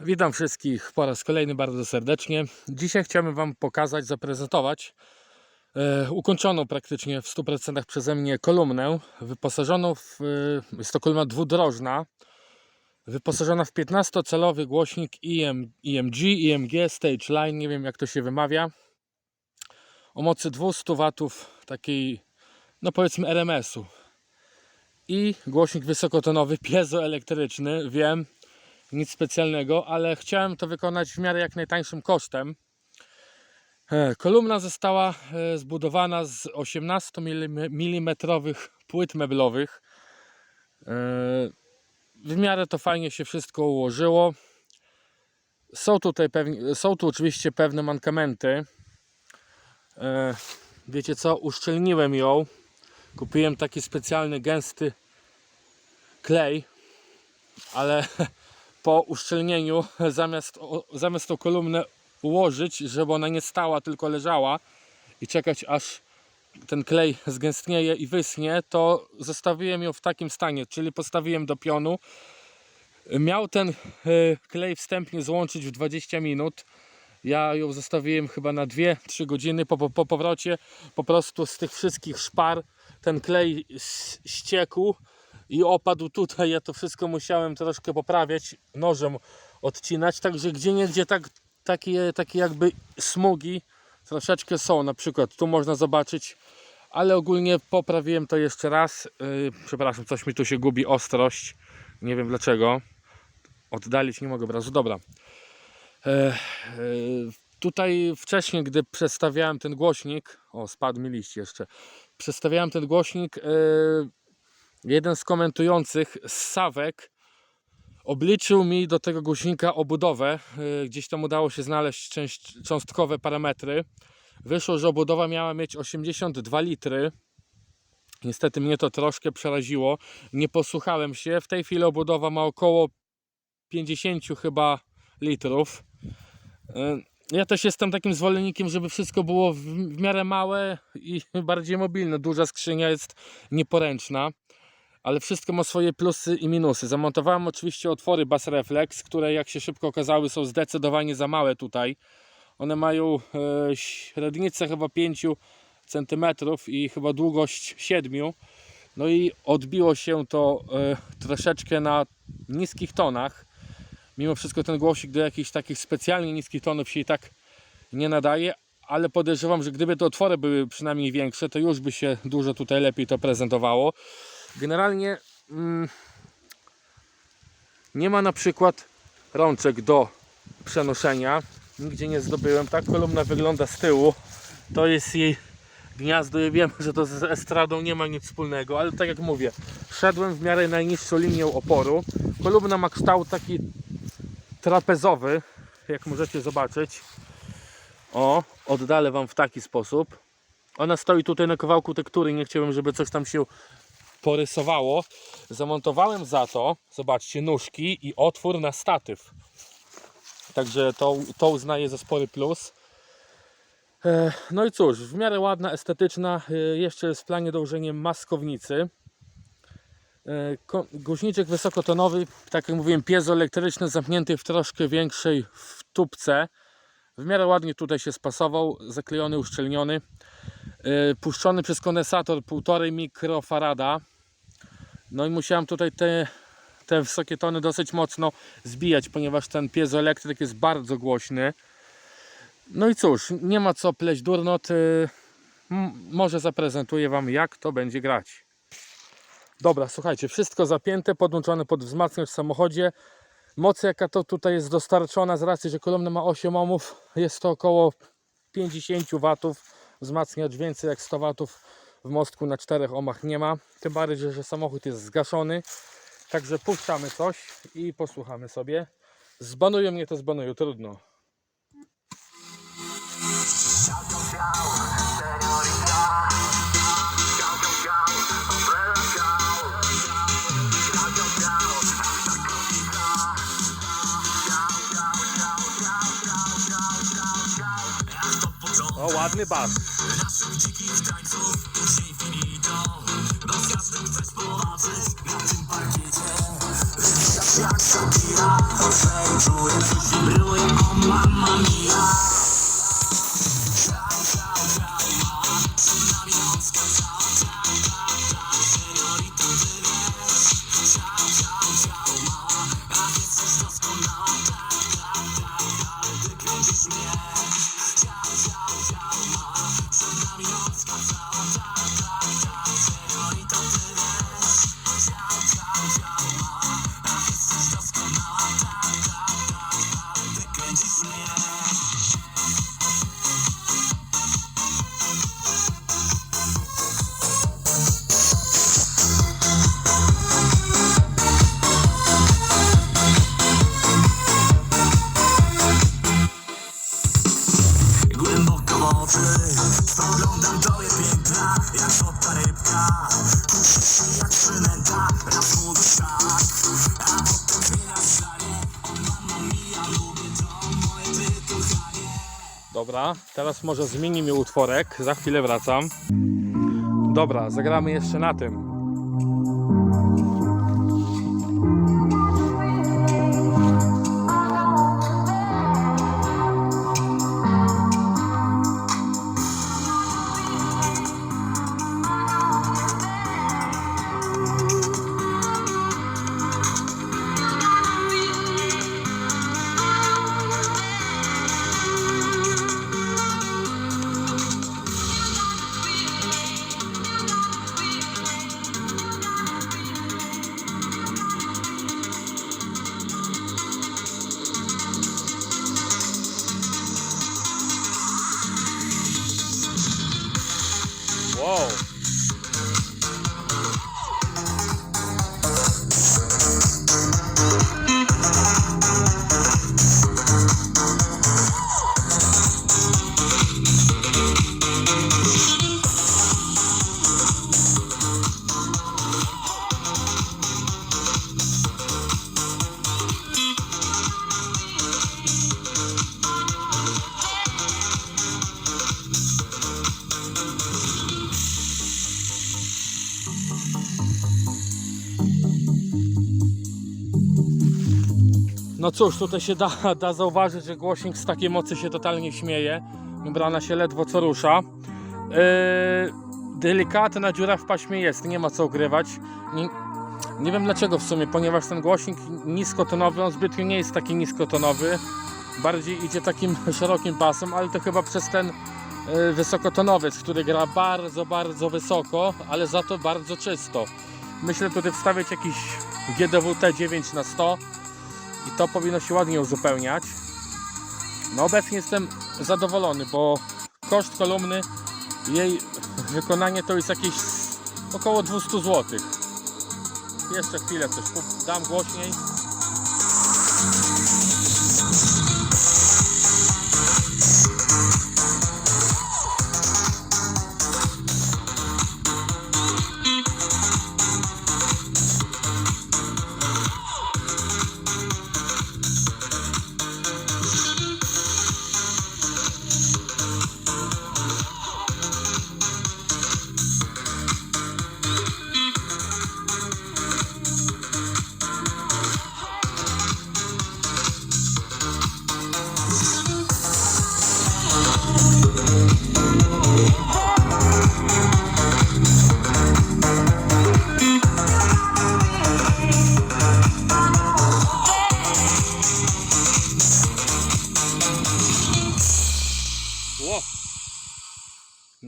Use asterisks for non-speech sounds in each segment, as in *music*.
Witam wszystkich po raz kolejny bardzo serdecznie. Dzisiaj chciałbym Wam pokazać, zaprezentować e, ukończoną praktycznie w 100% przeze mnie kolumnę, wyposażoną w, e, jest to kolumna dwudrożna, wyposażona w 15-calowy głośnik EM, EMG, EMG Stage Line, nie wiem jak to się wymawia, o mocy 200 W takiej, no powiedzmy RMS-u i głośnik wysokotonowy, piezoelektryczny, wiem, nic specjalnego, ale chciałem to wykonać w miarę jak najtańszym kosztem. E, Kolumna została e, zbudowana z 18 mm płyt meblowych. E, W miarę to fajnie się wszystko ułożyło. Są tutaj pewnie, są tu oczywiście pewne mankamenty. Wiecie co? Uszczelniłem ją. Kupiłem taki specjalny, gęsty klej, ale *laughs* po uszczelnieniu *laughs* zamiast, zamiast tą kolumnę ułożyć, żeby ona nie stała, tylko leżała i czekać aż ten klej zgęstnieje i wyschnie, to zostawiłem ją w takim stanie, czyli postawiłem do pionu. Miał ten e, klej wstępnie złączyć w 20 minut. Ja ją zostawiłem chyba na 2-3 godziny. Po, po, po powrocie po prostu z tych wszystkich szpar ten klej ściekł i opadł tutaj. Ja to wszystko musiałem troszkę poprawiać, nożem odcinać. Także gdzie niegdzie tak, takie, takie jakby smugi troszeczkę są. Na przykład tu można zobaczyć, ale ogólnie poprawiłem to jeszcze raz. Yy, przepraszam, coś mi tu się gubi ostrość. Nie wiem dlaczego. Oddalić nie mogę obrazu. Dobra. E, e, tutaj wcześniej, gdy przestawiałem ten głośnik, o spadł mi liść jeszcze, przestawiałem ten głośnik, e, jeden z komentujących z Sawek obliczył mi do tego głośnika obudowę, e, gdzieś tam udało się znaleźć część, cząstkowe parametry. Wyszło, że obudowa miała mieć 82 litry. Niestety mnie to troszkę przeraziło. Nie posłuchałem się. W tej chwili obudowa ma około 50 chyba litrów. E, Ja też jestem takim zwolennikiem, żeby wszystko było w miarę małe i *laughs* bardziej mobilne. Duża skrzynia jest nieporęczna, ale wszystko ma swoje plusy i minusy. Zamontowałem oczywiście otwory Bass Reflex, które jak się szybko okazały są zdecydowanie za małe tutaj. One mają e, średnicę chyba 5 cm i chyba długość 7 no i odbiło się to e, troszeczkę na niskich tonach. Mimo wszystko ten głosik do jakichś takich specjalnie niskich tonów się i tak nie nadaje, ale podejrzewam, że gdyby te otwory były przynajmniej większe, to już by się dużo tutaj lepiej to prezentowało. Generalnie mm, nie ma na przykład rączek do przenoszenia. Nigdzie nie zdobyłem. Tak kolumna wygląda z tyłu. To jest jej gniazdo. Ja wiem, że to z estradą nie ma nic wspólnego, ale tak jak mówię, szedłem w miarę najniższą linią oporu. Kolumna ma kształt taki trapezowy, jak możecie zobaczyć. O, oddalę Wam w taki sposób. Ona stoi tutaj na kawałku tektury, nie chciałem, żeby coś tam się porysowało. Zamontowałem za to, zobaczcie, nóżki i otwór na statyw. Także to, to uznaję za spory plus. E, No i cóż, w miarę ładna, estetyczna. E, Jeszcze jest w planie dążenie maskownicy. E, Głośniczek wysokotonowy, tak jak mówiłem, piezoelektryczny, zamknięty w troszkę większej wtupce. W miarę ładnie tutaj się spasował, zaklejony, uszczelniony. Puszczony przez kondensator 1,5 mikrofarada. No i musiałem tutaj te, te wysokie tony dosyć mocno zbijać, ponieważ ten piezoelektryk jest bardzo głośny. No i cóż, nie ma co pleść durnot. Może zaprezentuję Wam, jak to będzie grać. Dobra, słuchajcie, wszystko zapięte, podłączone pod wzmacniacz w samochodzie. Moc jaka to tutaj jest dostarczona z racji, że kolumna ma 8 ohmów, jest to około 50 watów. Wzmacniacz więcej jak 100 watów w mostku na 4 ohmach nie ma. Tym bardziej, że samochód jest zgaszony. Także puszczamy coś i posłuchamy sobie. Zbanują mnie to zbanują, trudno. O, ładny bas. Naszych dzikich tańców tu się finito. Rozkazem chcesz popatrzeć na tym parkiecie. Ryszard jak Shakira, to o mamma mia. Spoglądam do jej piętra Jak żółta rybka Kusi się jak przynęta Raz mówi tak A potem zmienia zdanie O mama mia, lubię to Moje ty Dobra, teraz może zmienimy utworek. Za chwilę wracam. Dobra, zagramy jeszcze na tym. Whoa. No cóż, tutaj się da, *laughs* da zauważyć, że głośnik z takiej mocy się totalnie śmieje. Membrana się ledwo co rusza. Yy, delikatna dziura w paśmie jest, nie ma co ukrywać. Nie, nie wiem dlaczego w sumie, ponieważ ten głośnik niskotonowy, on zbytnio nie jest taki niskotonowy. Bardziej idzie takim *laughs* szerokim pasem, ale to chyba przez ten yy, wysokotonowiec, który gra bardzo, bardzo wysoko, ale za to bardzo czysto. Myślę tutaj wstawiać jakiś GDWT 9 na 100 i to powinno się ładnie uzupełniać. No obecnie jestem zadowolony, bo koszt kolumny, jej wykonanie to jest jakieś około 200 zł. Jeszcze chwilę coś dam głośniej.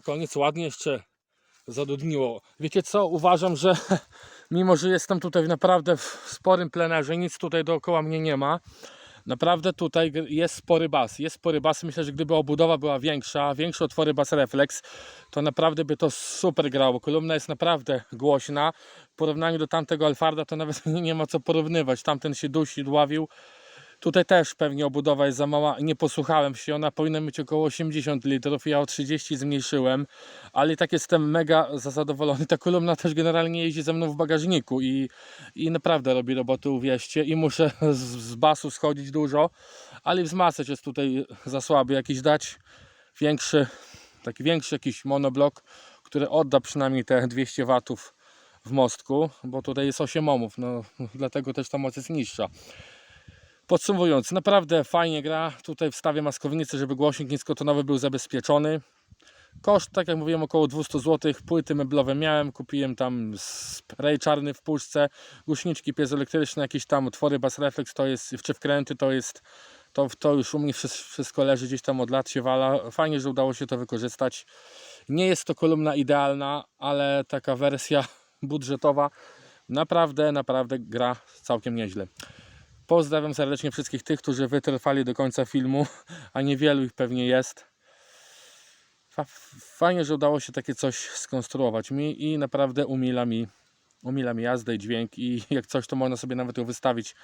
Na koniec ładnie jeszcze zadudniło. Wiecie co? Uważam, że *laughs* mimo, że jestem tutaj naprawdę w sporym plenerze, nic tutaj dookoła mnie nie ma. Naprawdę tutaj jest spory bas. Jest spory bas. Myślę, że gdyby obudowa była większa, większe otwory bas reflex, to naprawdę by to super grało. Kolumna jest naprawdę głośna. W porównaniu do tamtego Alfarda to nawet *laughs* nie ma co porównywać. Tamten się dusi, dławił. Tutaj też pewnie obudowa jest za mała. Nie posłuchałem się. Ona powinna mieć około 80 litrów. Ja o 30 zmniejszyłem, ale tak jestem mega zadowolony. Ta kolumna też generalnie jeździ ze mną w bagażniku i, i naprawdę robi roboty, uwierzcie. I muszę z, z basu schodzić dużo, ale wzmacniać jest tutaj za słaby. Jakiś dać większy, taki większy jakiś monoblok, który odda przynajmniej te 200 watów w mostku, bo tutaj jest 8 ohmów, no dlatego też ta moc jest niższa. Podsumowując, naprawdę fajnie gra. Tutaj wstawię maskownicę, żeby głośnik niskotonowy był zabezpieczony. Koszt, tak jak mówiłem, około 200 zł. Płyty meblowe miałem, kupiłem tam spray czarny w puszce, głośniczki piezoelektryczne, jakieś tam otwory bas reflex, to jest, czy wkręty, to jest, to, to już u mnie wszy- wszystko leży gdzieś tam od lat się wala. Fajnie, że udało się to wykorzystać. Nie jest to kolumna idealna, ale taka wersja *laughs* budżetowa naprawdę, naprawdę gra całkiem nieźle. Pozdrawiam serdecznie wszystkich tych, którzy wytrwali do końca filmu, a niewielu ich pewnie jest. Fa- Fajnie, że udało się takie coś skonstruować mi i naprawdę umila mi, umila mi jazdę i dźwięk i jak coś to można sobie nawet ją wystawić,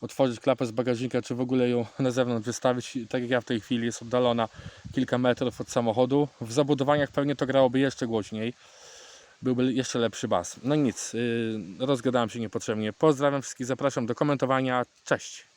otworzyć klapę z bagażnika, czy w ogóle ją na zewnątrz wystawić, tak jak ja w tej chwili jest oddalona kilka metrów od samochodu. W zabudowaniach pewnie to grałoby jeszcze głośniej, byłby jeszcze lepszy bas. No nic, yy, rozgadałem się niepotrzebnie. Pozdrawiam wszystkich, zapraszam do komentowania. Cześć!